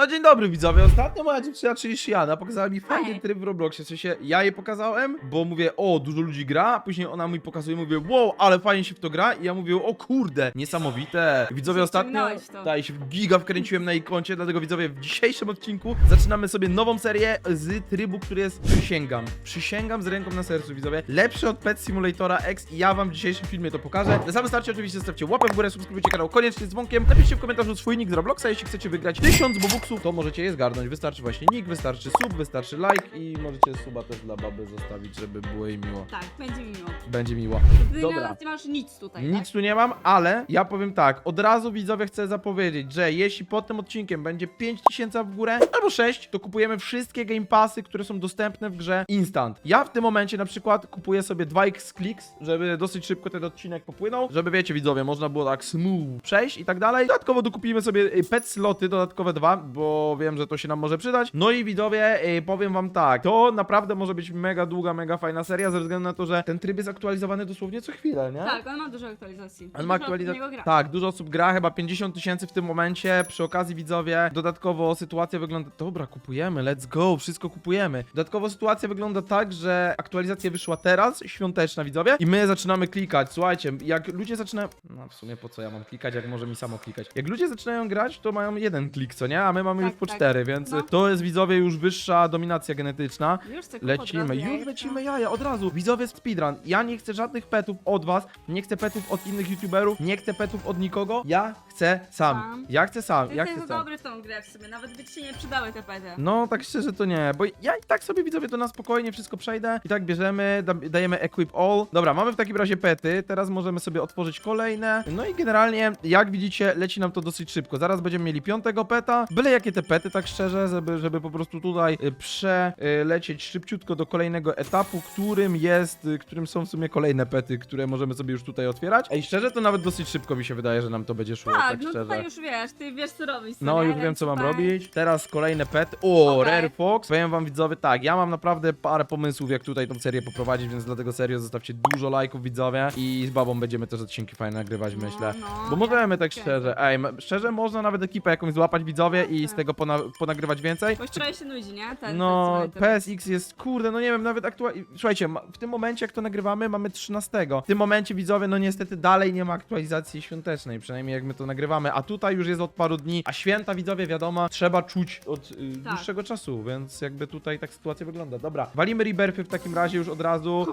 No dzień dobry widzowie, ostatnio moja dziewczyna, czyli Shiana, pokazała mi fajny tryb w Robloxie, w sensie ja jej pokazałem, bo mówię, o, dużo ludzi gra, później ona mi pokazuje, mówię, wow, ale fajnie się w to gra. I ja mówię, o kurde, niesamowite. Widzowie ostatnio, to. tak, się w giga wkręciłem na jej koncie, dlatego widzowie w dzisiejszym odcinku zaczynamy sobie nową serię z trybu, który jest, przysięgam, przysięgam z ręką na sercu widzowie, lepszy od Pet Simulatora X i ja wam w dzisiejszym filmie to pokażę. Na samym starcie oczywiście zostawcie łapę w górę, subskrybujcie kanał. Koniecznie z dzwonkiem, napiszcie w komentarzu swój nick z Robloxa, jeśli chcecie wygrać 1000 bobuksów, to możecie je zgarnąć, wystarczy właśnie nick, wystarczy sub, wystarczy like i możecie suba też dla baby zostawić, żeby było jej miło. Tak, będzie mi miło. Będzie miło. Ty Dobra. Nie masz nic tutaj, Nic tak? tu nie mam, ale ja powiem tak, od razu widzowie chcę zapowiedzieć, że jeśli pod tym odcinkiem będzie 5000 w górę albo 6, to kupujemy wszystkie Game Passy, które są dostępne w grze instant. Ja w tym momencie na przykład kupuję sobie 2x clicks, żeby dosyć szybko ten odcinek popłynął, żeby wiecie widzowie, można było tak smooth przejść i tak dalej. Dodatkowo dokupimy sobie y, pet sloty, dodatkowe dwa, bo wiem, że to się nam może przydać. No i widzowie, y, powiem wam tak, to naprawdę może być mega długa, mega fajna seria, ze względu na to, że ten tryb jest aktualizowany dosłownie co chwilę, nie? Tak, on ma dużo aktualizacji. On ma aktualizację. Tak, dużo osób gra, chyba 50 tysięcy w tym momencie. Przy okazji widzowie, dodatkowo sytuacja wygląda. Dobra, kupujemy, let's go, wszystko kupujemy. Dodatkowo sytuacja wygląda tak, że aktualizacja wyszła teraz, świąteczna widzowie, i my zaczynamy klikać. Słuchajcie, jak ludzie zaczynają. No w sumie po co ja mam klikać, jak może mi samo klikać. Jak ludzie zaczynają grać, to mają jeden klik, co nie? A my mamy Tak, już po tak. cztery, więc No. to jest widzowie już wyższa dominacja genetyczna. Już Lecimy, już lecimy jaja, od razu. Widzowie speedrun. Ja nie chcę żadnych petów od was, nie chcę petów od innych youtuberów, nie chcę petów od nikogo. Ja chcę sam. Sam. Ja chcę sam, Ty ja jesteś chcę za sam. dobry w tą grę w sumie, nawet by ci się nie przydały te pety. No, tak szczerze to nie, bo ja i tak sobie widzowie to na spokojnie wszystko przejdę. I tak bierzemy, da, dajemy equip all. Dobra, mamy w takim razie pety, teraz możemy sobie otworzyć kolejne. No i generalnie, jak widzicie, leci nam to dosyć szybko. Zaraz będziemy mieli piątego peta. Byle jakie te pety, tak szczerze, żeby, żeby po prostu tutaj y, przelecieć szybciutko do kolejnego etapu, którym jest, y, którym są w sumie kolejne pety, które możemy sobie już tutaj otwierać. Ej, szczerze to nawet dosyć szybko mi się wydaje, że nam to będzie szło, tak, tak, no szczerze. tutaj już wiesz, ty wiesz co robić. co No, nie? już wiem co mam Super. robić. Teraz kolejne pety. O, Okej. Rare Fox. Powiem wam widzowie, tak, ja mam naprawdę parę pomysłów, jak tutaj tą serię poprowadzić, więc dlatego serio zostawcie dużo lajków widzowie i z babą będziemy też odcinki fajne nagrywać, No, myślę. no, Bo możemy tak cię. szczerze, ej, m- szczerze można nawet ekipę jakąś złapać widzowie i z tak. tego pona ponagrywać więcej. Bo trochę się nudzi, nie? Ten, No, ten. PSX jest, kurde, no nie wiem, nawet aktualnie. Słuchajcie, w tym momencie, jak to nagrywamy, mamy 13. W tym momencie, widzowie, no niestety dalej nie ma aktualizacji świątecznej, przynajmniej jak my to nagrywamy. A tutaj już jest od paru dni, a święta, widzowie, wiadomo, trzeba czuć od y, Tak. dłuższego czasu, więc jakby tutaj tak sytuacja wygląda. Dobra, walimy rebirthy w takim razie już od razu.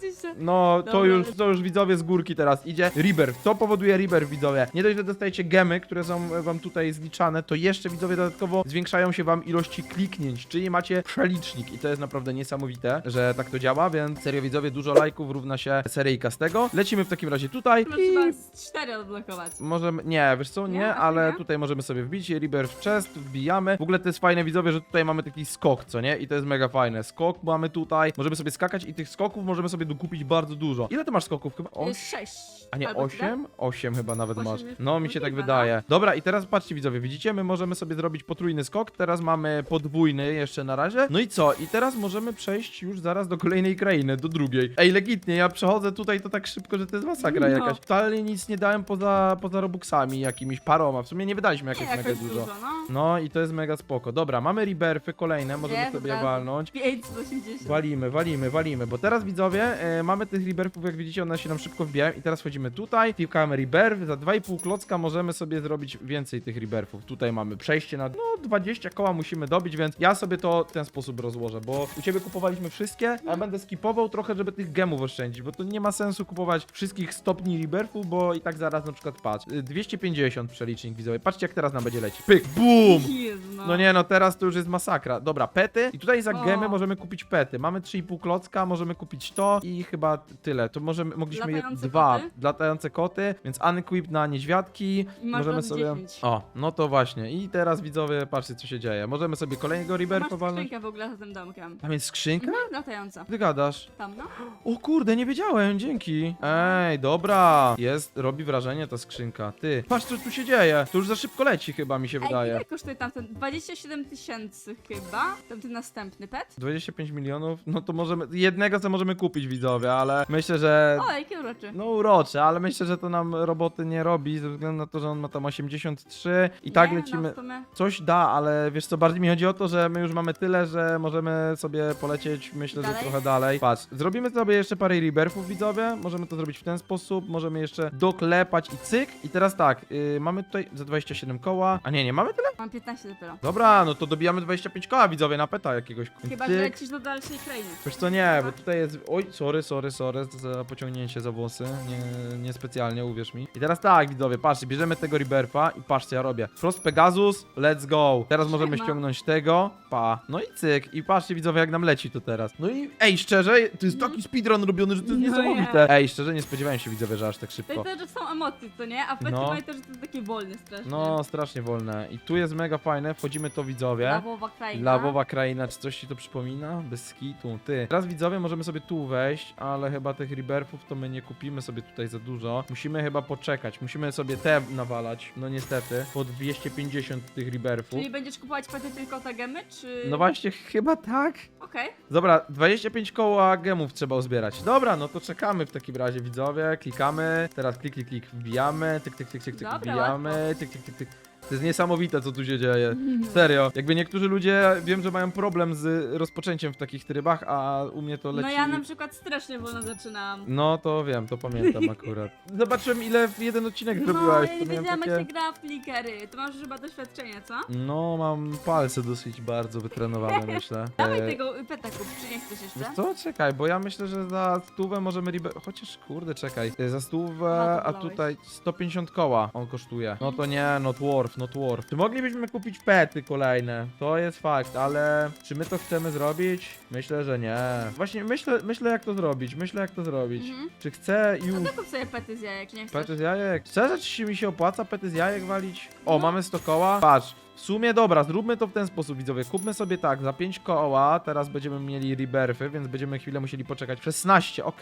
Się... No, to Dobra. już, to już widzowie z górki teraz idzie. Rebirth. Co powoduje rebirth, widzowie? Nie dość, że dostajecie gemy, które są wam tutaj zliczane, to jeszcze widzowie dodatkowo zwiększają się wam ilości kliknięć, czyli macie przelicznik i to jest naprawdę niesamowite, że tak to działa, więc serio widzowie, dużo lajków równa się seryjka z tego. Lecimy w takim razie tutaj i trzeba z cztery odblokować. Możemy, nie, wiesz co, nie, Nie? A ale nie? tutaj możemy sobie wbić Rebirth Chest, wbijamy. W ogóle to jest fajne, widzowie, że tutaj mamy taki skok, co nie? I to jest mega fajne. Skok mamy tutaj, możemy sobie skakać i tych skoków możemy sobie dokupić bardzo dużo. Ile ty masz skoków? Chyba jest sześć. A nie Albo tyle? 8? 8 chyba nawet Osiem masz. jest No mi się tak możliwe, wydaje. Dobra, i teraz patrzcie widzowie, widzicie, my możemy sobie zrobić potrójny skok, teraz mamy podwójny jeszcze na razie. No i co? I teraz możemy przejść już zaraz do kolejnej krainy, do drugiej. Ej, legitnie, ja przechodzę tutaj to tak szybko, że to jest masakra No. jakaś. Wcale nic nie dałem poza, poza robuxami jakimiś paroma. W sumie nie wydaliśmy Nie, mega jakoś dużo. dużo, no. No i to jest mega spoko. Dobra, mamy rebirthy kolejne, możemy Jest, sobie walnąć. 580. Walimy, walimy, walimy, bo teraz widzowie, e, mamy tych rebirthów, jak widzicie, one się nam szybko wbijają i teraz wchodzimy tutaj, klikamy rebirth, za 2,5 klocka możemy sobie zrobić więcej tych rebirthów. Tutaj mamy przejście na, no 20 koła musimy dobić, więc ja sobie to w ten sposób rozłożę, bo u Ciebie kupowaliśmy wszystkie, a będę skipował trochę, żeby tych gemów oszczędzić, bo to nie ma sensu kupować wszystkich stopni rebirthów, bo i tak zaraz na przykład patrz, y, 250 przelicznik widzowie, patrzcie jak teraz nam będzie lecieć, pyk, BUM! Jezu, no. No nie, no teraz to już jest masakra. Dobra, pety. I tutaj za gemy możemy kupić pety. Mamy 3,5 klocka, możemy kupić to i chyba tyle. To możemy, mogliśmy je dwa. koty? Latające koty, więc unequip na niedźwiadki. I masz możemy sobie... 10. O, no to właśnie. I teraz widzowie, patrzcie co się dzieje. Możemy sobie kolejnego Masz rebirth powalnąć. skrzynkę w ogóle za tym domkiem. Tam jest skrzynka? Mhm, latająca. Ty gadasz. Tam, no. O kurde, nie wiedziałem, dzięki. Ej, dobra. Jest, robi wrażenie ta skrzynka. Ty, patrz co tu się dzieje. To już za szybko leci chyba, mi się Ej, wydaje. ile kosztuje tamten? 27 tysięcy chyba. Tamten następny pet? 25 milionów, no to możemy, jednego co możemy kupić, widzowie, ale myślę, że... O, jakie uroczy. No urocze, ale myślę, że to nam roboty nie robi, ze względu na to, że on ma tam 83 i tak nie, lecimy... No, w sumie. Coś da, ale wiesz co, bardziej mi chodzi o to, że my już mamy tyle, że możemy sobie polecieć, myślę, że Dalej? trochę dalej. Patrz, zrobimy sobie jeszcze parę rebirthów, widzowie, możemy to zrobić w ten sposób, możemy jeszcze doklepać i cyk. I teraz tak, yy, mamy tutaj za 27 koła, a nie, nie mamy tyle? Mam 15 dopiero. Dobra, no to dobijamy 25 koła, widzowie, na peta jakiegoś. Chyba, że Cyk. lecisz do dalszej krainy. Wiesz co, nie, bo tutaj jest... Oj, sorry, sorry, sorry za pociągnięcie za włosy, nie, niespecjalnie, uwierz mi. I teraz tak, widzowie, patrzcie, bierzemy tego Rebirfa i patrzcie, ja robię. Frost Pegasus, let's go. Teraz możemy Siema. ściągnąć tego, pa. No i cyk, i patrzcie, widzowie, jak nam leci to teraz. No i, ej, szczerze, to jest taki speedrun robiony, że to jest No niesamowite. Ej, szczerze, nie spodziewałem się, widzowie, że aż tak To szybko. jest to, że są emocje, co nie? A w No. no. to, że to jest takie wolne strasznie. No, strasznie wolne. I tu jest mega fajne, wchodzimy to, widzowie. Lawowa kraina. Lawowa kraina, czy coś ci to przypomina? Bez skitu, ty. Teraz widzowie możemy sobie tu wejść, ale chyba tych rebirthów to my nie kupimy sobie tutaj za dużo. Musimy chyba poczekać, musimy sobie te nawalać, no niestety, po 250 tych rebirthów. Czyli będziesz kupować pety tylko te gemy, czy... No właśnie, chyba tak. Okej. Dobra, 25 koła gemów trzeba uzbierać. Dobra, no to czekamy w takim razie, widzowie. Klikamy, teraz klik, klik, klik, wbijamy, tyk, tyk, tyk, tyk, tyk, Dobra, wbijamy, tyk, tyk, tyk, tyk. To jest niesamowite, co tu się dzieje. Serio. Jakby niektórzy ludzie, wiem, że mają problem z rozpoczęciem w takich trybach, a u mnie to leci... No ja na przykład strasznie wolno zaczynam. No to wiem, to pamiętam akurat. Zobaczyłem ile w jeden odcinek No, zrobiłaś, ja to miałem wiedziałam jak się gra w flickery. To masz już chyba doświadczenie, co? No, mam palce dosyć bardzo wytrenowane, myślę. Dawaj E, tego peta kup, czy nie chcesz jeszcze? Wiesz co, czekaj, bo ja myślę, że za stówę możemy ribe... Chociaż, kurde, czekaj. E, Za stówę, to a wolałeś. tutaj 150 koła on kosztuje. No to nie, not worth, not worth. Czy moglibyśmy kupić pety kolejne? To jest fakt, ale czy my to chcemy zrobić? Myślę, że nie. Właśnie myślę, myślę jak to zrobić, myślę jak to zrobić. Mhm. Czy chcę No już... to kup sobie pety z jajek, nie chcesz? Pety z jajek. Szczerze, czy mi się opłaca pety z jajek walić? O, No. mamy 100 koła. Patrz. W sumie dobra, zróbmy to w ten sposób, widzowie. Kupmy sobie tak, za 5 koła, teraz będziemy mieli rebirthy, więc będziemy chwilę musieli poczekać. 16, ok.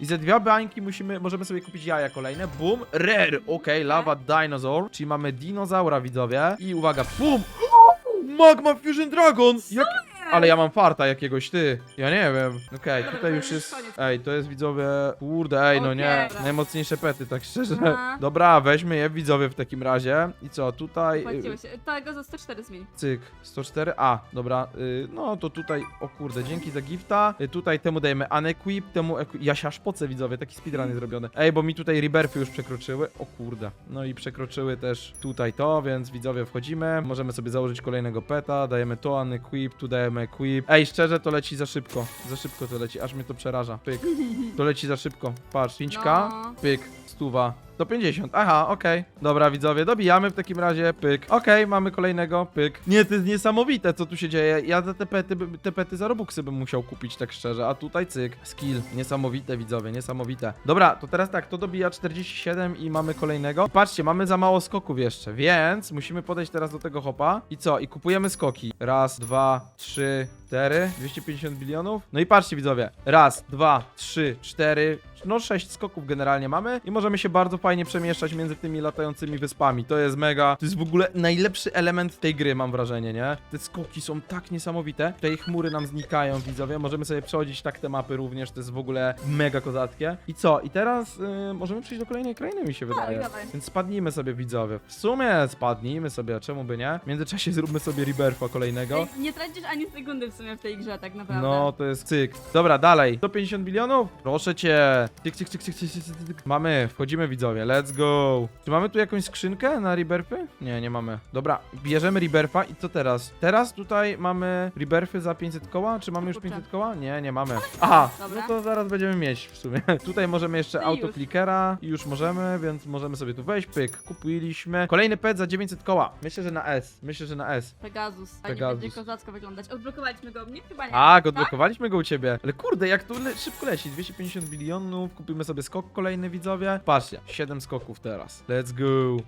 I ze dwie bańki musimy, możemy sobie kupić jaja kolejne. Boom, rare, ok, lava dinosaur, czyli mamy dinozaura, widzowie. I uwaga, boom! Magma Fusion Dragon! Jak... Ale ja mam farta jakiegoś, ty. Ja nie wiem. Okej, Dobra, tutaj to już już jest... koniec. Ej, to jest widzowie... Kurde, ej, no nie. Okej. Najmocniejsze pety, tak szczerze. Aha. Dobra, weźmy je widzowie w takim razie. I co, tutaj... Płaciło się. Tego za 104 zmień. Cyk, 104. A, dobra. y, no to tutaj, o kurde, dzięki za gifta. Y, tutaj temu dajemy unequip, temu equi- Ja się aż pocę, widzowie, taki speedrun jest zrobiony. Ej, bo mi tutaj rebirthy już przekroczyły. O kurde. No i przekroczyły też tutaj to, więc widzowie wchodzimy. Możemy sobie założyć kolejnego peta. Dajemy to unequip, tu dajemy equip. Ej, szczerze, to leci za szybko. Za szybko to leci, aż mnie to przeraża. Pyk. To leci za szybko. Patrz, 5k. No. Pyk, stuwa. 150. Aha, okej. Dobra, widzowie, dobijamy w takim razie. Pyk. Okej, mamy kolejnego. Pyk. Nie, to jest niesamowite, co tu się dzieje. Ja te pety, te pety za robuxy bym musiał kupić, tak szczerze. A tutaj cyk. Skill. Niesamowite, widzowie, niesamowite. Dobra, to teraz tak, to dobija 47 i mamy kolejnego. Patrzcie, mamy za mało skoków jeszcze, więc musimy podejść teraz do tego hopa. I co? I kupujemy skoki. Raz, dwa, trzy, cztery. 250 bilionów. No i patrzcie, widzowie. Raz, dwa, trzy, cztery, no 6 skoków generalnie mamy i możemy się bardzo fajnie przemieszczać między tymi latającymi wyspami. To jest mega, to jest w ogóle najlepszy element tej gry, mam wrażenie, nie? Te skoki są tak niesamowite, te chmury nam znikają, widzowie, możemy sobie przechodzić tak te mapy również, to jest w ogóle mega kozackie. I co? I teraz y, możemy przejść do kolejnej krainy, mi się wydaje. dawaj. Więc spadnijmy sobie, widzowie. W sumie spadnijmy sobie, czemu by nie? W międzyczasie zróbmy sobie rebirtha kolejnego. Ej, nie tracisz ani sekundy w sumie w tej grze, tak naprawdę. No, to jest cyk. Dobra, dalej. 150 bilionów? Proszę cię. Mamy, wchodzimy widzowie, let's go. Czy mamy tu jakąś skrzynkę na rebirthy? Nie, nie mamy. Dobra, bierzemy rebirtha i co teraz? Teraz tutaj mamy rebirthy za 500 koła? Czy mamy już Kurczę. 500 koła? Nie, nie mamy. Aha, Dobra. no to zaraz będziemy mieć w sumie. Tutaj możemy jeszcze No i już. autoklikera i już możemy, więc możemy sobie tu wejść, pyk, kupiliśmy. Kolejny pet za 900 koła. Myślę, że na S. Myślę, że na S. Pegasus. A Pegasus. nie będzie kozacko wyglądać. Odblokowaliśmy go mnie? Chyba nie. Tak, odblokowaliśmy go u ciebie. Ale kurde, jak tu le szybko leci. 250 bilionów, kupimy sobie skok kolejny, widzowie. Patrzcie, 7 skoków teraz. Let's go.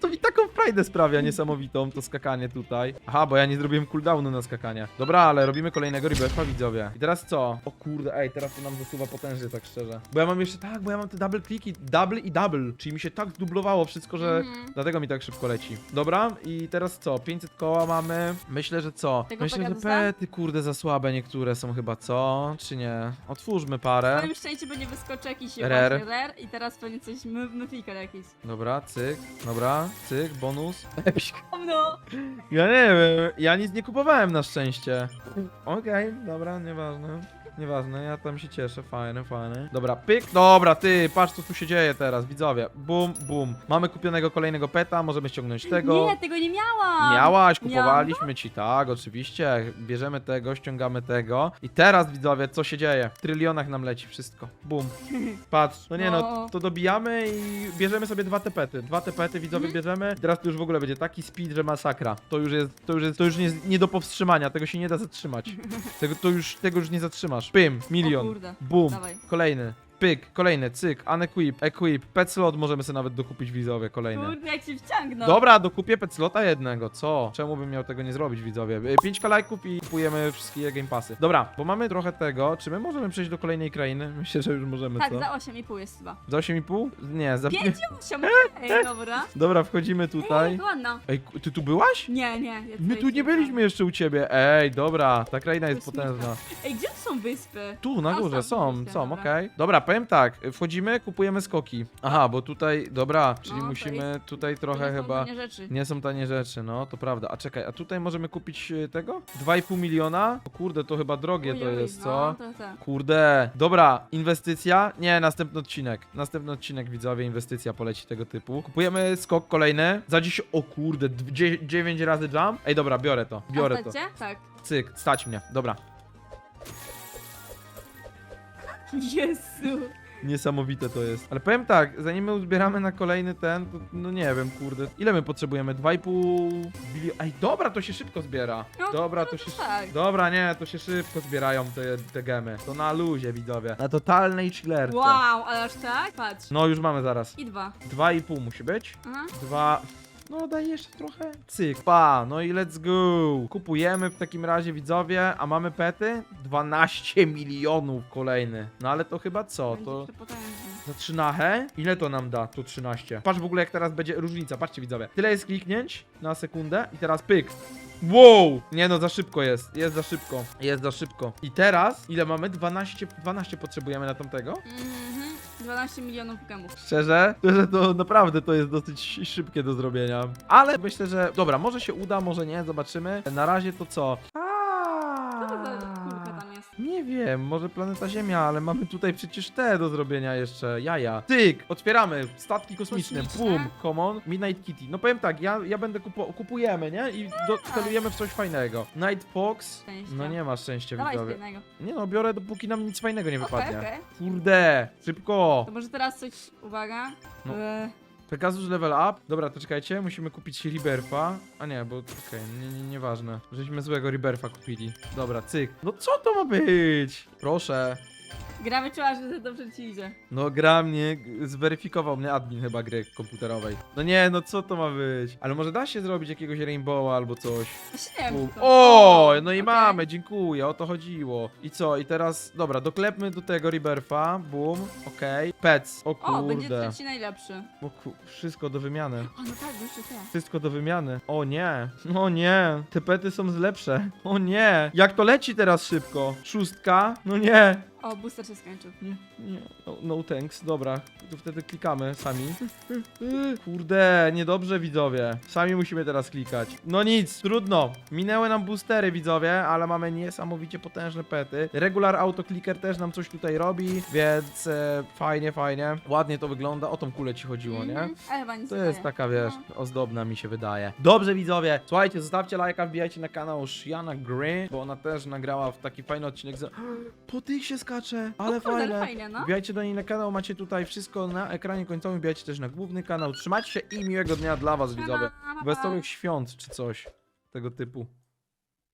To, mi taką frajdę sprawia niesamowitą to skakanie tutaj. Aha, bo ja nie zrobiłem cooldownu na skakanie. Dobra, ale robimy kolejnego rebuffa, widzowie. I teraz co? O kurde, ej, teraz to nam zasuwa potężnie, tak szczerze. Bo ja mam jeszcze, tak, bo ja mam te double kliki, double i double, czyli mi się tak zdublowało wszystko, że Mhm. dlatego mi tak szybko leci. Dobra, i teraz co? 500 koła mamy. Myślę, że co? Tego Myślę, że Pegasusa? pety, kurde, za słabe niektóre są chyba, co? Czy nie? Otwórzmy parę. W moim szczęście pewnie wyskoczy jakiś właśnie rare i teraz pewnie coś my- jakiś. Dobra, cyk, dobra, cyk, bonus. No! Ja nie wiem, ja nic nie kupowałem na szczęście. Okej, dobra, nieważne. Nieważne, ja tam się cieszę, fajne, fajne. Dobra, pyk, dobra, ty, patrz co tu się dzieje teraz, widzowie. Bum, bum. Mamy kupionego kolejnego peta, możemy ściągnąć tego. Nie, tego nie miałam! Miałaś, kupowaliśmy ci, tak, oczywiście. Bierzemy tego, ściągamy tego. I teraz, widzowie, co się dzieje? W trylionach nam leci wszystko. Bum. Patrz, no nie no, No. to dobijamy i bierzemy sobie dwa tepety. Dwa tepety, widzowie, Mhm. bierzemy. Teraz to już w ogóle będzie taki speed, że masakra. To już jest, to już jest, to już nie, nie do powstrzymania, tego się nie da zatrzymać. Tego, to już, tego już nie zatrzymasz. Pym, milion. O kurde. Bum, Dawaj. kolejny. Pyk, kolejny, cyk, unequip, equip, pet slot możemy sobie nawet dokupić widzowie, kolejny. Kurde, jak się wciągnął. Dobra, dokupię petslota jednego, co? Czemu bym miał tego nie zrobić, widzowie? 5 lajków i kupujemy wszystkie game passy. Dobra, bo mamy trochę tego, czy my możemy przejść do kolejnej krainy? Myślę, że już możemy, Tak, co? za 8,5 jest chyba. Za 8,5? Nie, za... 5 8, Ej, dobra. Dobra, wchodzimy tutaj. Ej, ładna. Ej, ku- ty tu byłaś? Nie, nie. ja My tu nie byliśmy jeszcze u ciebie. Ej, dobra, ta kraina jest potężna. Ej, gdzie tu są wyspy? Tu, na A, górze, są, są, są, dobra. okej. Dobra, powiem tak, wchodzimy, kupujemy skoki. Aha, bo tutaj, dobra, czyli No, to musimy tutaj To trochę nie są chyba... tanie rzeczy. Nie są tanie rzeczy, no to prawda. A czekaj, a tutaj możemy kupić e, tego? 2,5 miliona? O kurde, to chyba drogie to jest, no, co? to, to. Kurde, dobra, inwestycja? Nie, następny odcinek. Następny odcinek, widzowie, inwestycja poleci tego typu. Kupujemy skok kolejny. Za dziś, o kurde, 9 razy jump. Ej, dobra, biorę to, biorę A to. Tak. Cyk, stać mnie, dobra. Jezu. Niesamowite to jest. Ale powiem tak, zanim my uzbieramy na kolejny ten, to, no nie wiem, kurde. Ile my potrzebujemy? 2,5 biliona. Ej, dobra, to się szybko zbiera. No, Dobra, no to to się. tak. Dobra, nie, to się szybko zbierają te, te gemy. To na luzie, widzowie. Na totalnej chillerce. Wow, ale aż tak? Patrz. No, już mamy zaraz. I dwa. 2,5 musi być. Aha. Dwa. No, daj jeszcze trochę. Cyk, pa, no i let's go. Kupujemy w takim razie widzowie, a mamy pety? 12 milionów kolejny. No ale to chyba co? To za 13? Ile to nam da? Tu 13. Patrz w ogóle jak teraz będzie różnica, patrzcie widzowie. Tyle jest kliknięć na sekundę i teraz pyk. Wow! Nie no, za szybko jest. Jest za szybko. Jest za szybko. I teraz, ile mamy? 12, 12 potrzebujemy na tamtego? Mhm. 12 milionów gemów. Szczerze? Szczerze to naprawdę to jest dosyć szybkie do zrobienia. Ale myślę, że... Dobra, może się uda, może nie, zobaczymy. Na razie to co? Co to za kulka tam jest? Nie wiem, może planeta Ziemia, ale mamy tutaj przecież te do zrobienia jeszcze, jaja. Tyk, otwieramy, statki kosmiczne, Kosmiczne? boom, common, Midnight Kitty. No powiem tak, ja, ja będę kupo kupujemy, nie? I do, celujemy w coś fajnego. Night Fox, Szczęścia. no nie ma szczęścia, Dawaj widzowie. jednego. Nie no, biorę dopóki nam nic fajnego nie Okej, wypadnie. okej. Kurde, szybko. To może teraz coś, uwaga. No. E, Pegasus level up. Dobra, to czekajcie, musimy kupić Rebirtha. A nie, bo okej, nie, nie, nieważne. Żeśmy złego Rebirtha kupili. Dobra, cyk. No co to ma być? Proszę. Gra wyczuła, że to dobrze ci idzie. No gra mnie, zweryfikował mnie admin chyba gry komputerowej. No nie, no co to ma być? Ale może da się zrobić jakiegoś rainbowa albo coś. Właśnie nie wiem, U- co to- O, no i okej. mamy, dziękuję, o to chodziło. I co, i teraz, dobra, doklepmy do tego Rebirtha, boom, okej. Pets, o O, będzie kurde. trzeci najlepszy. O ku... Wszystko do wymiany. O, no tak, jeszcze te. Wszystko do wymiany. O nie, o nie, te pety są lepsze. O nie, jak to leci teraz szybko? Szóstka? No nie. O, booster się skończył. Nie, nie, no, no thanks, dobra, to wtedy klikamy sami. Kurde, niedobrze widzowie, sami musimy teraz klikać. No nic, trudno, minęły nam boostery widzowie, ale mamy niesamowicie potężne pety. Regular auto clicker też nam coś tutaj robi, więc e, fajnie, fajnie. Ładnie to wygląda, o tą kulę ci chodziło, nie? Mhm, Ale chyba nic To nie jest daje. taka, wiesz, No. ozdobna mi się wydaje. Dobrze widzowie, słuchajcie, zostawcie lajka, wbijajcie na kanał Shiana Gry, bo ona też nagrała w taki fajny odcinek z... Po tych się skacze, ale O kurde, ale fajne. fajnie, no. Wbijajcie do niej na kanał, macie tutaj wszystko na ekranie końcowym, wbijajcie też na główny kanał. Trzymajcie się i miłego dnia dla was widzowie. Pa. Wesołych świąt czy coś tego typu.